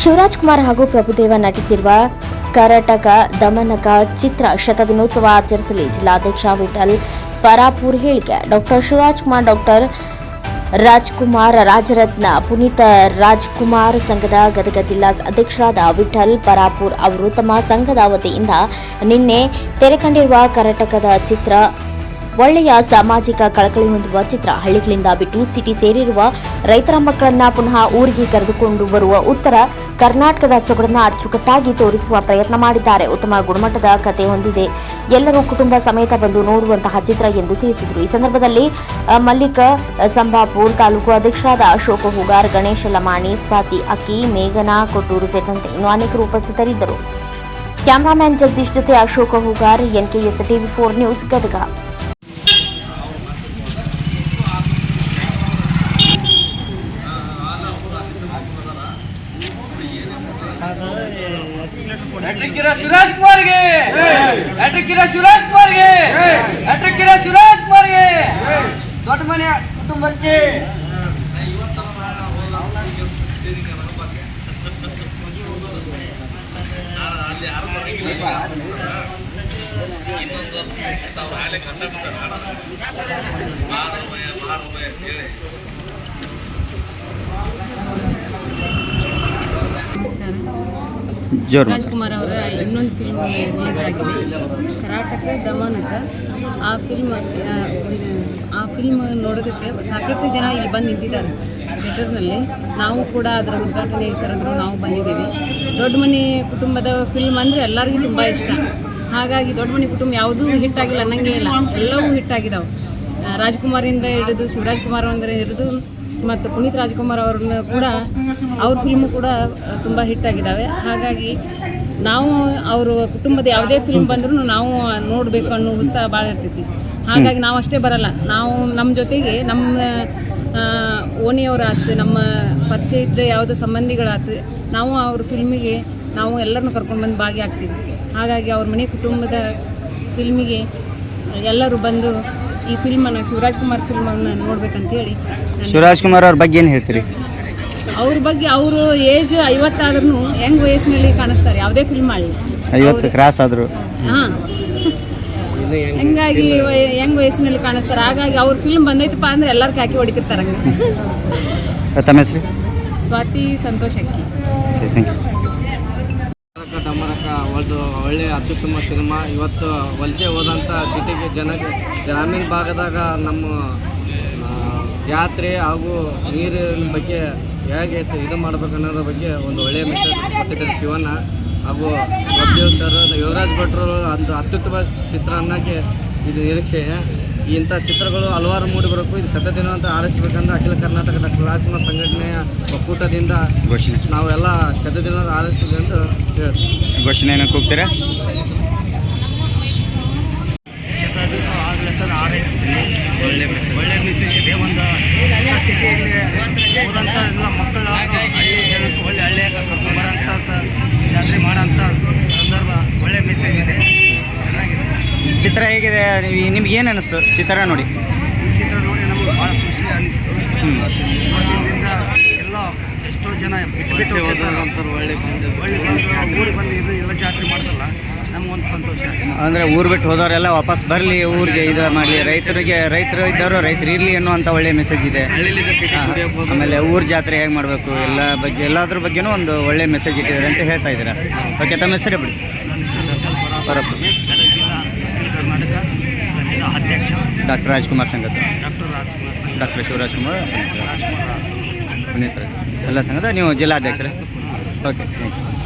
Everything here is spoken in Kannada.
ಶಿವರಾಜ್ ಕುಮಾರ್ ಹಾಗೂ ಪ್ರಭುದೇವ ನಟಿಸಿರುವ ಕರಟಕ, ದಮನಕ ಚಿತ್ರ ಶತದಿನೋತ್ಸವ ಆಚರಿಸಲಿ. ಜಿಲ್ಲಾಧ್ಯಕ್ಷ ವಿಠಲ್ ಪರಾಪುರ್ ಹೇಳಿಕೆ. ಡಾಕ್ಟರ್ ಶಿವರಾಜ್ ಕುಮಾರ್ ಡಾಕ್ಟರ್ ರಾಜ್ಕುಮಾರ್, ರಾಜರತ್ನ ಪುನೀತ ರಾಜ್ಕುಮಾರ್ ಸಂಘದ ಗದಗ ಜಿಲ್ಲಾ ಅಧ್ಯಕ್ಷರಾದ ವಿಠಲ್ ಪರಾಪುರ್ ಅವರು ತಮ್ಮ ಸಂಘದ ವತಿಯಿಂದ ನಿನ್ನೆ ತೆರೆಕಂಡಿರುವ ಕರ್ನಾಟಕದ ಚಿತ್ರ ಒಳ್ಳೆಯ ಸಾಮಾಜಿಕ ಕಳಕಳಿ ಹೊಂದಿರುವ ಚಿತ್ರ ಹಳ್ಳಿಗಳಿಂದ ಬಿಟ್ಟು ಸಿಟಿ ಸೇರಿರುವ ರೈತರ ಮಕ್ಕಳನ್ನ ಪುನಃ ಊರಿಗೆ ಕರೆದುಕೊಂಡು ಬರುವ ಉತ್ತರ ಕರ್ನಾಟಕದ ಸೊಗಡನ್ನ ಅಚ್ಚುಕಟ್ಟಾಗಿ ತೋರಿಸುವ ಪ್ರಯತ್ನ ಮಾಡಿದ್ದಾರೆ. ಉತ್ತಮ ಗುಣಮಟ್ಟದ ಕತೆ ಹೊಂದಿದೆ. ಎಲ್ಲರೂ ಕುಟುಂಬ ಸಮೇತ ಬಂದು ನೋಡುವಂತಹ ಚಿತ್ರ ಎಂದು ತಿಳಿಸಿದರು. ಈ ಸಂದರ್ಭದಲ್ಲಿ ಮಲ್ಲಿಕ ಸಂಬಾಪುರ್ ತಾಲೂಕು ಅಧ್ಯಕ್ಷರಾದ ಅಶೋಕ ಹುಗಾರ್, ಗಣೇಶ ಲಮಾಣಿ, ಸ್ವಾತಿ, ಅಕ್ಕಿ, ಮೇಘನಾ ಕೊಟ್ಟೂರು ಸೇರಿದಂತೆ ಇನ್ನು ಅನೇಕರು ಉಪಸ್ಥಿತರಿದ್ದರು. ಕ್ಯಾಮರಾಮ್ಯಾನ್ ಜಗದೀಶ್ ಜೊತೆ Ashoka Hugar NKS TV four news, Gadag. ಅಟ್ರಿಕ್ಕಿರ Shivaraj ಕುಮಾರ್ಗೆ ಅಟ್ರಿಕ್ಕಿರ ಶಿವರಾಜ್ ಕುಮಾರ್ಗೆ ಅಟ್ರಿಕ್ಕಿರ ಶಿವರಾಜ್ ಕುಮಾರ್ಗೆ ದೊಡ್ಡ ಮನೆಯ ಕುಟುಂಬಕ್ಕೆ ಜೋರು ರಾಜ್ಕುಮಾರ್ ಅವರ ಇನ್ನೊಂದು ಫಿಲ್ಮ್ ರಿಲೀಸ್ ಆಗಿದೆ. ಕರ್ನಾಟಕ ದಮನಕ ಆ ಫಿಲ್ಮ್ ಆ, ಫಿಲ್ಮ್ ನೋಡೋದಕ್ಕೆ ಸಾಕಷ್ಟು ಜನ ಇಲ್ಲಿ ಬಂದು ನಿಂತಿದ್ದಾರೆ ಥಿಯೇಟರ್ನಲ್ಲಿ. ನಾವು ಕೂಡ ಅದರ ಉದ್ಘಾಟನೆ ಕರೆದ್ರು ನಾವು ಬಂದಿದ್ದೀವಿ. ದೊಡ್ಡ ಮನೆ ಕುಟುಂಬದ ಫಿಲ್ಮ್ ಅಂದರೆ ಎಲ್ಲರಿಗೂ ತುಂಬ ಇಷ್ಟ. ಹಾಗಾಗಿ ದೊಡ್ಡ ಮನೆ ಕುಟುಂಬ ಯಾವುದೂ ಹಿಟ್ ಆಗಿಲ್ಲ ಅನ್ನಂಗೆ ಇಲ್ಲ. ಎಲ್ಲವೂ ಹಿಟ್ ಆಗಿದಾವೆ. ಆ, ರಾಜ್ಕುಮಾರಿಂದ ಹಿಡಿದು ಶಿವರಾಜ್ ಕುಮಾರ್ ಅಂದರೆ ಹಿಡಿದು ಮತ್ತು ಪುನೀತ್ ರಾಜ್ಕುಮಾರ್ ಅವ್ರನ್ನ ಕೂಡ ಅವ್ರ ಫಿಲ್ಮು ಕೂಡ ತುಂಬ ಹಿಟ್ ಆಗಿದ್ದಾವೆ ಹಾಗಾಗಿ ನಾವು ಅವ್ರ ಕುಟುಂಬದ ಯಾವುದೇ ಫಿಲ್ಮ್ ಬಂದ್ರೂ ನಾವು ನೋಡಬೇಕು ಅನ್ನೋ ಉತ್ಸಾಹ ಭಾಳ ಇರ್ತೈತಿ. ಹಾಗಾಗಿ ನಾವು ಅಷ್ಟೇ ಬರಲ್ಲ. ನಾವು ನಮ್ಮ ಜೊತೆಗೆ ನಮ್ಮ ಓಣಿಯವರಾಯ್ತು ನಮ್ಮ ಪರಿಚಯ ಇದ್ದ ಯಾವುದೋ ಸಂಬಂಧಿಗಳಾತು, ನಾವು ಅವ್ರ ಫಿಲ್ಮಿಗೆ ನಾವು ಎಲ್ಲರನ್ನೂ ಕರ್ಕೊಂಡು ಬಂದು ಭಾಗಿಯಾಗ್ತೀವಿ ಹಾಗಾಗಿ ಅವ್ರ ಮನೆ ಕುಟುಂಬದ ಫಿಲ್ಮಿಗೆ ಎಲ್ಲರೂ ಬಂದು ಈ ಫಿಲ್ಮನ್ನು ಶಿವರಾಜ್ ಕುಮಾರ್ ಫಿಲ್ಮನ್ನು ನೋಡ್ಬೇಕಂತೇಳಿ ಶಿವರಾಜ್ ಕುಮಾರ್ ಅವ್ರ ಬಗ್ಗೆ ಏನು ಹೇಳ್ತೀರಿ? ಅವ್ರ ಬಗ್ಗೆ ಅವರು ಏಜ್ ಐವತ್ತಾದ್ರೂ ಹೆಂಗ್ ವಯಸ್ಸಿನಲ್ಲಿ ಕಾಣಿಸ್ತಾರೆ. ಯಾವುದೇ ಫಿಲ್ಮ್ ಮಾಡಲಿ ಐವತ್ತು ಕ್ರಾಸ್ ಆದರು. ಹಾಂ. ಹೆಂಗಾಗಿ ಹೆಂಗ್ ವಯಸ್ಸಿನಲ್ಲಿ ಕಾಣಿಸ್ತಾರೆ. ಹಾಗಾಗಿ ಅವ್ರ ಫಿಲ್ಮ್ ಬಂದೈತಪ್ಪ ಅಂದ್ರೆ ಎಲ್ಲರೂ ಕಾಕಿ ಹೊಡಿತಿರ್ತಾರೆ ತಮ್ಮ ಹೆಸರು? Swathi Santosh Akki okay thank you Karnataka ಡಮರಕ ಒಂದು ಒಳ್ಳೆಯ ಅತ್ಯುತ್ತಮ ಸಿನಿಮಾ. ಇವತ್ತು ವಲಸೆ ಹೋದಂಥ ಸಿಟಿಗೆ ಜನ ಗ್ರಾಮೀಣ ಭಾಗದಾಗ ನಮ್ಮ ಜಾತ್ರೆ ಹಾಗೂ ನೀರಿನ ಬಗ್ಗೆ ಹೇಗೆ ಇದು ಮಾಡ್ಬೇಕು ಅನ್ನೋದ್ರ ಬಗ್ಗೆ ಒಂದು ಒಳ್ಳೆಯ ಮೆಸೇಜ್ ಕೊಟ್ಟಿದ್ದಾರೆ ಶಿವಣ್ಣ ಹಾಗೂ ಪ್ರಭುದೇವ್ ಸರ್ ಯುವರಾಜ್ ಭಟ್ರು ಒಂದು ಅತ್ಯುತ್ತಮ ಚಿತ್ರ ಅನ್ನೋಕ್ಕೆ ಇದು ನಿರೀಕ್ಷೆ. ಇಂಥ ಚಿತ್ರಗಳು ಹಲವಾರು ಮೂಡಿ ಬರಬೇಕು. ಇದು ಸತದಿನ ಅಂತ ಆರಿಸ್ಬೇಕಂದ್ರೆ ಅಖಿಲ ಕರ್ನಾಟಕ ಡಾಕ್ಟರ್ ರಾಜ್ಕುಮಾರ್ ಸಂಘಟನೆಯ ಒಕ್ಕೂಟದಿಂದ ಘೋಷಣೆ. ನಾವೆಲ್ಲ ಶತದಿನ ಆರಿಸ್ತೀವಿ ಅಂತ ಹೇಳ್ತೀವಿ. ಘೋಷಣೆ ಏನಕ್ಕೆ ಹೋಗ್ತೀರಾ ಒಳ್ಳೆ ಒಳ್ಳೆ ಮೆಸೇಜ್ ಇದೆ. ಒಂದು ಹೋದಂಥ ಎಲ್ಲ ಮಕ್ಕಳು ಹಳ್ಳಿ ಜನಕ್ಕೆ ಒಳ್ಳೆ ಹಳ್ಳಿಯಾಗ ಕರ್ಕೊಂಡು ಬರೋಂಥ ಜಾತ್ರೆ ಮಾಡೋಂಥ ಸಂದರ್ಭ ಒಳ್ಳೆ ಮೆಸೇಜ್ ಇದೆ ಚೆನ್ನಾಗಿದೆ. ಚಿತ್ರ ಹೇಗಿದೆ? ನಿಮ್ಗೆ ಏನು ಅನಿಸ್ತು? ಚಿತ್ರ ನೋಡಿ. ಚಿತ್ರ ನೋಡಿ ನಮಗೆ ಭಾಳ ಖುಷಿ ಅನ್ನಿಸ್ತು ಜನ ಬಿಟ್ಟು. ಒಳ್ಳೆ ಬಂದು ಊರಿಗೆ ಬಂದು ಇದು ಎಲ್ಲ ಜಾತ್ರೆ ಮಾಡ್ತಲ್ಲ ನಮಗೊಂದು ಸಂತೋಷ. ಅಂದರೆ ಊರು ಬಿಟ್ಟು ಹೋದವರೆಲ್ಲ ವಾಪಸ್ ಬರಲಿ ಊರಿಗೆ ಇದು ಮಾಡಲಿ ರೈತರಿಗೆ ರೈತರು ಇದ್ದವರು ರೈತರು ಇರಲಿ ಅನ್ನುವಂಥ ಒಳ್ಳೆ ಮೆಸೇಜ್ ಇದೆ. ಆಮೇಲೆ ಊರು ಜಾತ್ರೆ ಹೇಗೆ ಮಾಡಬೇಕು? ಎಲ್ಲ ಬಗ್ಗೆ ಎಲ್ಲದ್ರ ಬಗ್ಗೆನೂ ಒಂದು ಒಳ್ಳೆ ಮೆಸೇಜ್ ಇಟ್ಟಿದ್ದಾರೆ ಅಂತ ಹೇಳ್ತಾ ಇದ್ದೀರಾ? ಓಕೆ ತಮ್ಮ ಹೆಸರು ಬಿಡಿ. ಬರಪ್ಪ ಡಾಕ್ಟರ್ ರಾಜ್ಕುಮಾರ್ ಸಂಗತ್. ಡಾಕ್ಟರ್ ರಾಜ್ಕುಮಾರ್ ಪುನೀತ್. ಎಲ್ಲ ಸಂಘದ ನೀವು ಜಿಲ್ಲಾಧ್ಯಕ್ಷರೇ ಓಕೆ ಥ್ಯಾಂಕ್ ಯು